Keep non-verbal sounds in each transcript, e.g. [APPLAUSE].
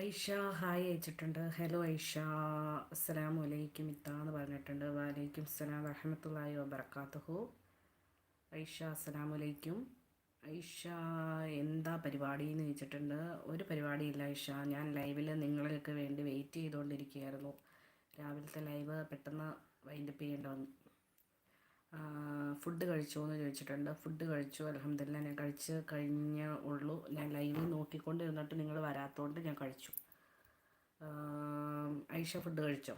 Aisha hi അയച്ചിട്ടുണ്ട്. Hello Aisha. അസ്സലാമു അലൈക്കും. ഇത്താന്ന് പറഞ്ഞിട്ടുണ്ട്. വാലൈക്കും അസ്സലാം വറഹമത്തല്ലാഹി വബർക്കാത്തുഹു ഐഷ അസ്സലാമു അലൈക്കും. ഐഷ എന്താ പരിപാടി എന്ന് ചോദിച്ചിട്ടുണ്ട്. ഒരു പരിപാടിയില്ല ഐഷ. ഞാൻ ലൈവിൽ നിങ്ങൾക്ക് വേണ്ടി വെയിറ്റ് ചെയ്തുകൊണ്ടിരിക്കുകയായിരുന്നു. രാവിലത്തെ ലൈവ് പെട്ടെന്ന് വൈൻഡപ്പ് ചെയ്യേണ്ട വന്നു ഫുഡ് കഴിച്ചോ എന്ന് ചോദിച്ചിട്ടുണ്ട്. ഫുഡ് കഴിച്ചു അലഹമില്ല ഞാൻ കഴിച്ച് കഴിഞ്ഞ ഉള്ളൂ. ഞാൻ ലൈവ് നോക്കിക്കൊണ്ടിരുന്നിട്ട് നിങ്ങൾ വരാത്തതുകൊണ്ട് ഞാൻ കഴിച്ചു. ഐഷ ഫുഡ് കഴിച്ചോ?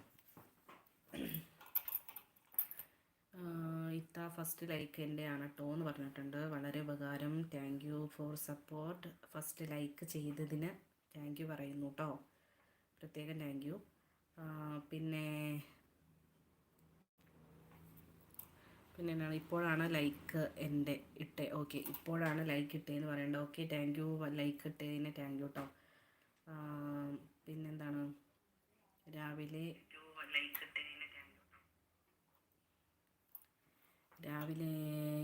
ഇത്ത ഫസ്റ്റ് ലൈക്ക് എന്റെ ആണ് കേട്ടോ എന്ന് പറഞ്ഞിട്ടുണ്ട്. വളരെ ഉപകാരം. Thank you for support first like ചെയ്തതിന് താങ്ക് യു പറയുന്നു കേട്ടോ പ്രത്യേകം താങ്ക് യു പിന്നെ പിന്നെ എന്നാണ് ഇപ്പോഴാണ് ലൈക്ക് എന്റെ ഇട്ടേ. ഓക്കെ ഇപ്പോഴാണ് ലൈക്ക് ഇട്ടേന്ന് പറയേണ്ടത് ഓക്കെ താങ്ക് യു ലൈക്ക് ഇട്ടതിന് താങ്ക് യു കേട്ടോ പിന്നെന്താണ്? രാവിലെ രാവിലെ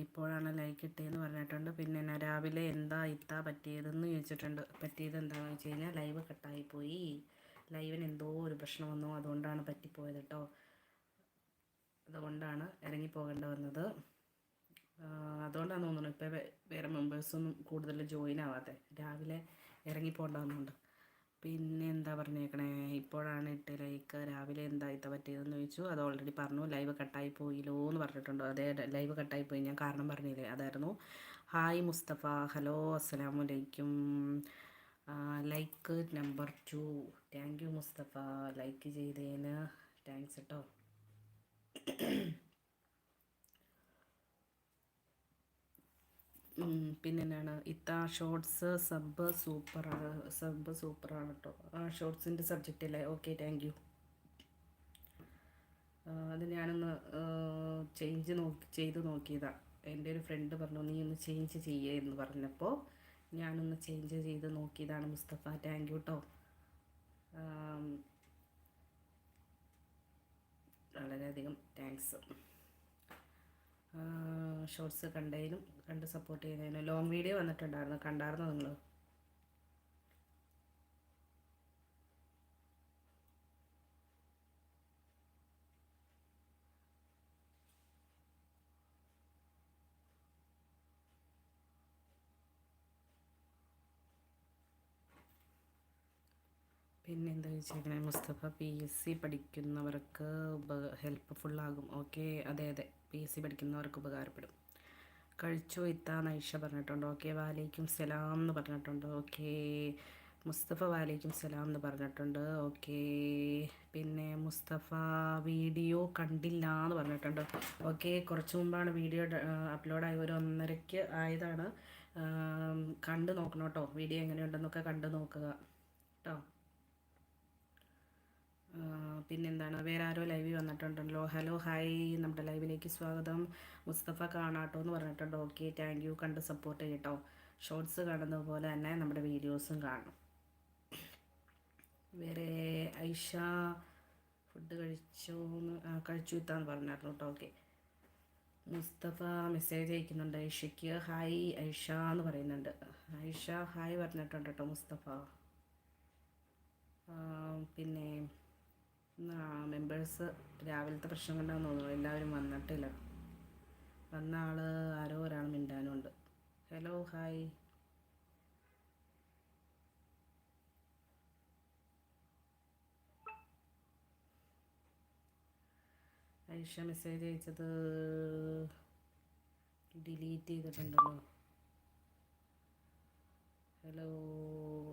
ഇപ്പോഴാണ് ലൈക്ക് ഇട്ടേന്ന് പറഞ്ഞിട്ടുണ്ട്. പിന്നെ എന്നാ രാവിലെ എന്താ ഇത്താ പറ്റിയതെന്ന് ചോദിച്ചിട്ടുണ്ട്. പറ്റിയത് എന്താണെന്ന് വെച്ച് കഴിഞ്ഞാൽ ലൈവ് കട്ടായി പോയി. ലൈവിന് എന്തോ ഒരു പ്രശ്നം വന്നു. അതുകൊണ്ടാണ് പറ്റിപ്പോയത് കേട്ടോ അതുകൊണ്ടാണ് ഇറങ്ങിപ്പോകേണ്ട വന്നത്. അതുകൊണ്ടാണ് തോന്നുന്നത് ഇപ്പോൾ വേറെ മെമ്പേഴ്സൊന്നും കൂടുതൽ ജോയിൻ ആവാതെ രാവിലെ ഇറങ്ങിപ്പോകേണ്ട വന്നുകൊണ്ട് പിന്നെ എന്താ പറഞ്ഞേക്കണേ? ഇപ്പോഴാണ് ഇട്ട് ലൈക്ക് രാവിലെ എന്താ ഇത്ത പറ്റിയതെന്ന് ചോദിച്ചു. അത് ഓൾറെഡി പറഞ്ഞു. ലൈവ് കട്ടായി പോയില്ലോ എന്ന് പറഞ്ഞിട്ടുണ്ടോ. അതേ ലൈവ് കട്ടായി പോയി. ഞാൻ കാരണം പറഞ്ഞില്ലേ? അതായിരുന്നു. ഹായ് മുസ്തഫ. ഹലോ അസ്സലാമു അലൈക്കും. Like number two thank you Mustafa. Like ചെയ്തതിന് താങ്ക്സ് കേട്ടോ പിന്നെ എന്നാണ് ഇത്ത ഷോർട്സ് സബ് സൂപ്പറാണ് സബ് സൂപ്പറാണ് കേട്ടോ ആ ഷോർട്സിന്റെ സബ്ജക്റ്റ് അല്ലേ? ഓക്കെ താങ്ക് യു അത് ഞാനൊന്ന് ചേഞ്ച് നോക്കി ചെയ്ത് നോക്കിയതാണ് എന്റെ ഒരു ഫ്രണ്ട് പറഞ്ഞു നീ ഒന്ന് ചേഞ്ച് ചെയ്യേ എന്ന് പറഞ്ഞപ്പോൾ ഞാനൊന്ന് ചേഞ്ച് ചെയ്ത് നോക്കിയതാണ് മുസ്തഫ. താങ്ക് യു കേട്ടോ വളരെയധികം താങ്ക്സ് ഷോർട്സ് കണ്ടതിനും കണ്ട് സപ്പോർട്ട് ചെയ്തതിനും ലോങ് വീഡിയോ വന്നിട്ടുണ്ടായിരുന്നു. കണ്ടായിരുന്നോ നിങ്ങൾ പിന്നെ എന്താ വെച്ചേക്കണേ മുസ്തഫ പി എസ് സി പഠിക്കുന്നവർക്ക് ഉപ ഹെൽപ്പ്ഫുള്ളാകും ഓക്കെ അതെ അതെ. പി എസ് സി പഠിക്കുന്നവർക്ക് ഉപകാരപ്പെടും. കഴിച്ചു ഇത്താ നൈഷ പറഞ്ഞിട്ടുണ്ട്. ഓക്കെ വാലേക്കും സലാം എന്ന് പറഞ്ഞിട്ടുണ്ട്. ഓക്കെ മുസ്തഫ വാലേക്കും സലാം എന്ന് പറഞ്ഞിട്ടുണ്ട്. ഓക്കെ പിന്നെ മുസ്തഫ വീഡിയോ കണ്ടില്ല എന്ന് പറഞ്ഞിട്ടുണ്ട്. ഓക്കെ കുറച്ച് മുമ്പാണ് വീഡിയോ അപ്ലോഡായി. ഒരു ഒന്നരയ്ക്ക് ആയതാണ്. കണ്ടു നോക്കണം കേട്ടോ വീഡിയോ എങ്ങനെയുണ്ടെന്നൊക്കെ കണ്ടു നോക്കുക കേട്ടോ പിന്നെന്താണ്? വേറെ ആരോ ലൈവിൽ വന്നിട്ടുണ്ടല്ലോ. ഹലോ ഹായ് നമ്മുടെ ലൈവിലേക്ക് സ്വാഗതം. മുസ്തഫ കാണാട്ടോ എന്ന് പറഞ്ഞിട്ടുണ്ട്. ഓക്കെ താങ്ക് യു കണ്ട് സപ്പോർട്ട് ചെയ്യട്ടോ. ഷോർട്സ് കാണുന്നത് പോലെ തന്നെ നമ്മുടെ വീഡിയോസും കാണണം വേറെ ഐഷ ഫുഡ് കഴിച്ചോ എന്ന് കഴിച്ചു എത്താന്ന് പറഞ്ഞായിരുന്നു കേട്ടോ. ഓക്കെ മുസ്തഫ മെസ്സേജ് അയക്കുന്നുണ്ട്. ഐഷയ്ക്ക് ഹായ് ഐഷ എന്ന് പറയുന്നുണ്ട്. ഐഷ ഹായ് പറഞ്ഞിട്ടുണ്ട് കേട്ടോ മുസ്തഫ. പിന്നെ മെമ്പേഴ്സ് രാവിലത്തെ പ്രശ്നം കൊണ്ടാന്ന് തോന്നുന്നു. എല്ലാവരും വന്നിട്ടില്ല. വന്ന ആൾ ആരോ ഒരാൾ മിണ്ടാനുണ്ട്. ഹലോ ഹായ് ഐഷ മെസ്സേജ് അയച്ചത് ഡിലീറ്റ് ചെയ്തിട്ടുണ്ടല്ലോ. ഹലോ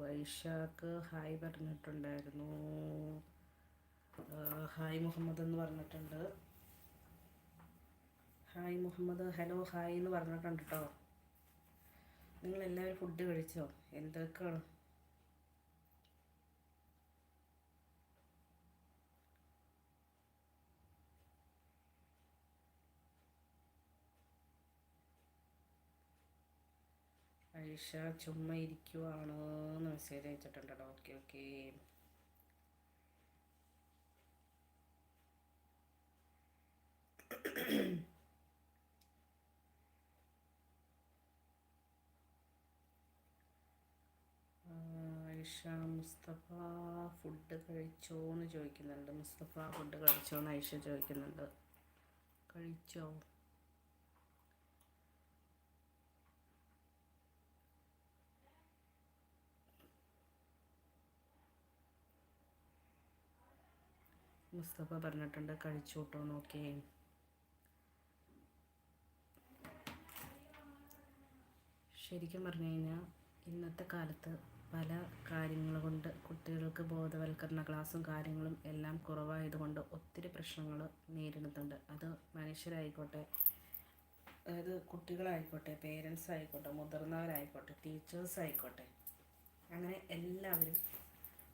ഐഷക്ക് ഹായ് പറഞ്ഞിട്ടുണ്ടായിരുന്നു. ഹായ് മുഹമ്മദ് എന്ന് പറഞ്ഞിട്ടുണ്ട്. ഹായ് മുഹമ്മദ് ഹലോ ഹായ് എന്ന് പറഞ്ഞിട്ടുണ്ട് കേട്ടോ നിങ്ങളെല്ലാവരും ഫുഡ് കഴിച്ചോ? എന്തൊക്കെയാണ്? ഐഷ ചുമ്മാ ഇരിക്കുവാണോ എന്ന് message അയച്ചിട്ടുണ്ടോ okay okay [CLEARS THROAT] Aisha Mustafa food കഴിച്ചോ എന്ന് ചോദിക്കുന്നുണ്ട്. മുസ്തഫ ഫുഡ് കഴിച്ചോ എന്ന് ഐഷ ചോദിക്കുന്നുണ്ട്. കഴിച്ചോ? മുസ്തഫ പറഞ്ഞിട്ടുണ്ട് കഴിച്ചു കേട്ടോ ശരിക്കും പറഞ്ഞു കഴിഞ്ഞാൽ ഇന്നത്തെ കാലത്ത് പല കാര്യങ്ങൾ കൊണ്ട് കുട്ടികൾക്ക് ബോധവൽക്കരണ ക്ലാസ്സും കാര്യങ്ങളും എല്ലാം കുറവായതുകൊണ്ട് ഒത്തിരി പ്രശ്നങ്ങൾ നേരിടുന്നുണ്ട്. അത് മനുഷ്യരായിക്കോട്ടെ അതായത് കുട്ടികളായിക്കോട്ടെ പേരൻസ് ആയിക്കോട്ടെ മുതിർന്നവരായിക്കോട്ടെ ടീച്ചേഴ്സ് ആയിക്കോട്ടെ അങ്ങനെ എല്ലാവരും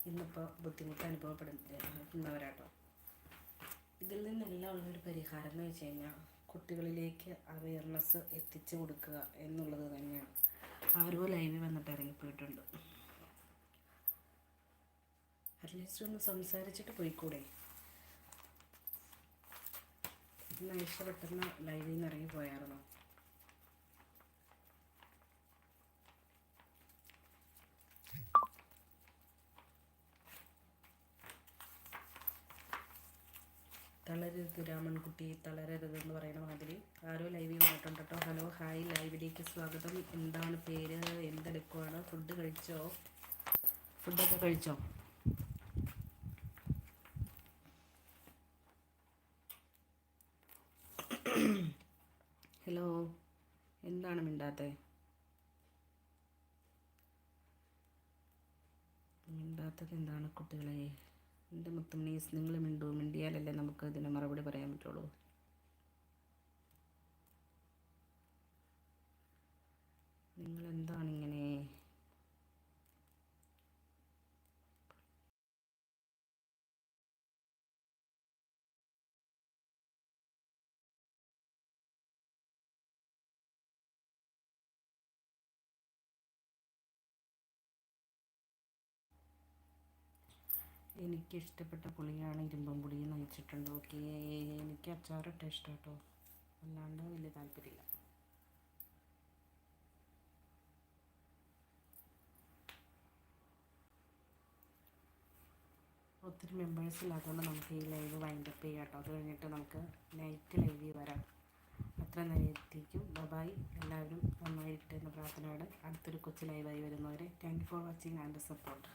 ഇന്നിപ്പോൾ ബുദ്ധിമുട്ട് അനുഭവപ്പെടുന്നവരാട്ടോ. ഇതിൽ നിന്നെല്ലാം ഉള്ളൊരു പരിഹാരം എന്ന് വെച്ച് കഴിഞ്ഞാൽ കുട്ടികളിലേക്ക് അവയർനെസ് എത്തിച്ചു കൊടുക്കുക എന്നുള്ളത് തന്നെയാണ്. ആരോ ലൈവിൽ വന്നിട്ട് ഇറങ്ങിപ്പോയിട്ടുണ്ട്. അറ്റ്ലീസ്റ്റ് ഒന്ന് സംസാരിച്ചിട്ട് പോയിക്കൂടെ? ഇന്ന് ഐഷ ലൈവിൽ നിന്ന് ഇറങ്ങി പോയായിരുന്നോ തളരരുത് രാമൻകുട്ടി തളരരുത് എന്ന് പറയുന്ന മാതിരി. ആരോ ലൈവിൽ വന്നിട്ടുണ്ട് കേട്ടോ ഹലോ ഹായ് ലൈവിലേക്ക് സ്വാഗതം. എന്താണ് പേര്? എന്തെടുക്കുവാണ്? ഫുഡ് കഴിച്ചോ? ഫുഡൊക്കെ കഴിച്ചോ? ഹലോ എന്താണ് മിണ്ടാത്തെ? മിണ്ടാത്തത് എന്താണ് കുട്ടികളെ? എന്റെ മുത്തുമണീസ് നിങ്ങൾ മിണ്ടു. മിണ്ടിയാലല്ലേ നമുക്ക് ഇതിന് മറുപടി പറയാൻ പറ്റുള്ളൂ. നിങ്ങൾ എന്താണ് ഇങ്ങനെ എനിക്ക് ഇഷ്ടപ്പെട്ട പുളിയാണ് ഇരുമ്പം പുളി എന്ന് വെച്ചിട്ടുണ്ട്. ഓക്കെ എനിക്ക് അച്ചാറിട്ട ഇഷ്ടം കേട്ടോ അല്ലാണ്ട് വലിയ താല്പര്യമില്ല. ഒത്തിരി മെമ്പേഴ്സ് ഇല്ലാത്തതുകൊണ്ട് നമുക്ക് ഈ ലൈവ് വൈൻഡപ്പ് ചെയ്യാം കേട്ടോ. അത് കഴിഞ്ഞിട്ട് നമുക്ക് നൈറ്റ് ലൈവിൽ വരാം. അത്ര നേരത്തേക്കും. ബബായ് എല്ലാവരും നന്നായിരിക്കട്ടെ എന്ന പ്രാർത്ഥനയോടെ അടുത്തൊരു കൊച്ചു ലൈവായി വരുന്നവരെ thank for watching and support